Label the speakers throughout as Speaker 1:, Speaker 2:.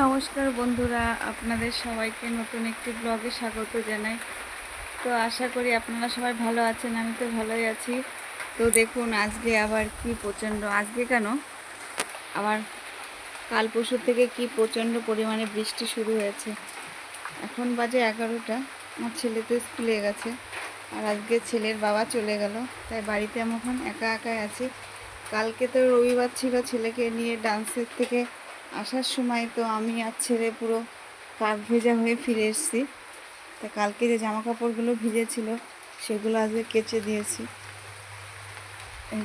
Speaker 1: নমস্কার বন্ধুরা, আপনাদের সবাইকে নতুন একটি ব্লগে স্বাগত জানাই। তো আশা করি আপনারা সবাই ভালো আছেন, আমি তো ভালোই আছি। তো দেখুন, আজকে আবার কি প্রচণ্ড, আজকে কেন? আবার কাল পরশু থেকে কি প্রচণ্ড পরিমাণে বৃষ্টি শুরু হয়েছে। এখন বাজে এগারোটা, আমার ছেলে তো স্কুলে গেছে, আর আজকে ছেলের বাবা চলে গেল, তাই বাড়িতে আমি এখন একা একাই আছি। কালকে তো রবিবার ছিল ছেলেকে নিয়ে ডান্সের থেকে আসার সময় তো আমি আর ছেলে পুরো কাক ভেজা হয়ে ফিরে এসেছি। তা কালকে যে জামা কাপড়গুলো ভিজেছিল, সেগুলো আজকে কেচে দিয়েছি।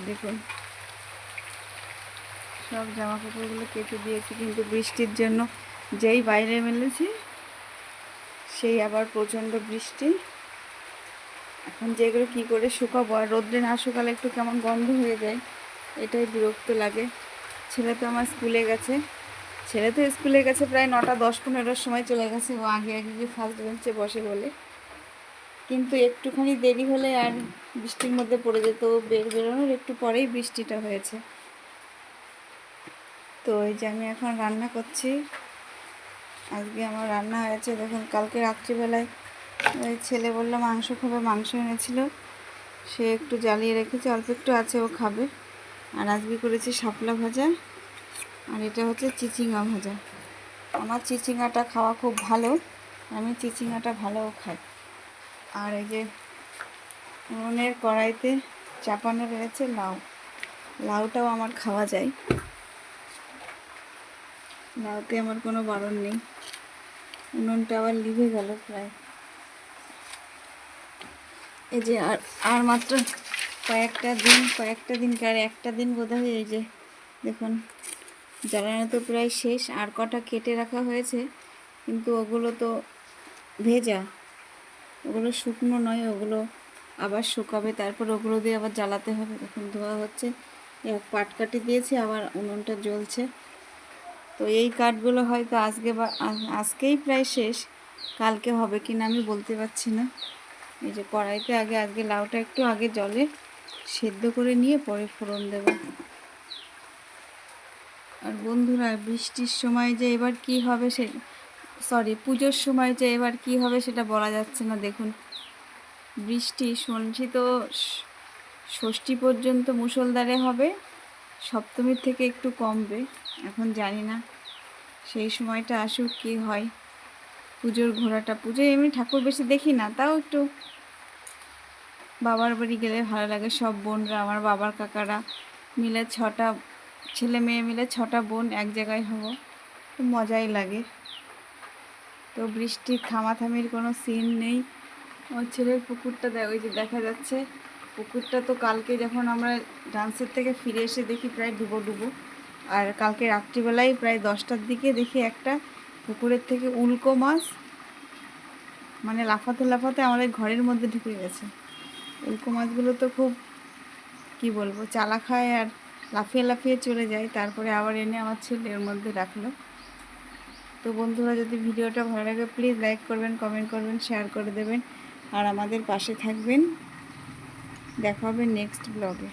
Speaker 1: দেখুন, সব জামা কাপড়গুলো কেচে দিয়েছি, কিন্তু বৃষ্টির জন্য যেই বাইরে মেলেছি, সেই আবার প্রচণ্ড বৃষ্টি। এখন যেগুলো কী করে শুকাবো আর রোদ্রে না শুকালে একটু কেমন গন্ধ হয়ে যায়, এটাই বিরক্ত লাগে। ছেলে তো আমার স্কুলে গেছে। ছেলে তো স্কুলে গেছে প্রায় নটা, দশ, পনেরোর সময় চলে গেছে ও আগে আগে গিয়ে ফার্স্ট বেঞ্চে বসে বলে। কিন্তু একটুখানি দেরি হলে আর বৃষ্টির মধ্যে পড়ে যেত, বের বেরোনোর একটু পরেই বৃষ্টিটা হয়েছে। তো এই যে আমি এখন রান্না করছি। আজকে আমার রান্না হয়েছে, দেখুন, কালকে রাত্রিবেলায় ওই ছেলে বলল মাংস খাবে, মাংস এনেছিল। সে একটু জ্বালিয়ে রেখেছে, অল্প একটু আছে, ও খাবে। আর আজকে করেছি শাপলা ভাজা। আর এটা হচ্ছে চিচিঙ্গা ভাজা। আমার চিচিঙ্গাটা খাওয়া খুব ভালো, আমি চিচিঙ্গাটা ভালোও খাই। আর এই যে উনুনের কড়াইতে চাপানো রয়েছে লাউ। লাউটাও আমার খাওয়া যায়। লাউতে আমার কোনো বারণ নেই। উনুনটা আবার লিভে গেল প্রায়। এই যে আর আর মাত্র কয়েকটা দিন কয়েকটা দিন, কার একটা দিন বোধ হয় এই যে, দেখুন। জ্বালানো তো প্রায় শেষ, আর কটা কেটে রাখা হয়েছে, কিন্তু ওগুলো তো ভেজা। ওগুলো শুকনো নয়, ওগুলো আবার শুকাবে, তারপর ওগুলো দিয়ে আবার জ্বালাতে হবে এখন ধোয়া হচ্ছে। পাটকাটি দিয়েছি, আবার উনুনটা জ্বলছে। তো এই কাঠগুলো হয়তো আজকে বা আজকেই প্রায় শেষ, কালকে হবে কি না আমি বলতে পারছি না। এই যে কড়াইতে আগে আজকে লাউটা একটু আগে জলে সেদ্ধ করে নিয়ে পরে ফোড়ন দেব। আর বন্ধুরা, বৃষ্টির সময় যে এবার কি হবে সে সরি পুজোর সময় যে এবার কি হবে সেটা বলা যাচ্ছে না। দেখুন, বৃষ্টি শুনছি তো ষষ্ঠী পর্যন্ত মুসলধারে হবে, সপ্তমীর থেকে একটু কমবে, এখন জানি না সেই সময়টা আসুক কি হয়। পুজোর ঘোরাটা পুজোয় এমনি ঠাকুর বেশি দেখি না, তাও একটু বাবার বাড়ি গেলে ভালো লাগে। সব বোনরা, আমার বাবার কাকারা মিলে ছটা ছেলে মেয়ে মিলে ছটা বোন এক জায়গায় হব। খুব মজাই লাগে। তো বৃষ্টির থামাথামির কোনো সিন নেই। আমার ছেলের পুকুরটা ওই যে দেখা যাচ্ছে। পুকুরটা তো কালকে যখন আমরা ডান্সের থেকে ফিরে এসে দেখি প্রায় ডুবো ডুবো। আর কালকে রাত্রিবেলায় প্রায় দশটার দিকে দেখি একটা পুকুরের থেকে উল্কো মাছ মানে লাফাতে লাফাতে আমাদের ঘরের মধ্যে ঢুকে গেছে। উল্কো মাছগুলো তো খুব, কি বলব চালা খায় আর লাফিয়ে লাফিয়ে চলে যায় তারপরে আবার এনে আমার ছেলের মধ্যে রাখল। তো বন্ধুরা, যদি ভিডিওটা ভালো লাগে প্লিজ লাইক করবেন কমেন্ট করবেন শেয়ার করে দেবেন। আর আমাদের পাশে থাকবেন। দেখা হবে নেক্সট ব্লগে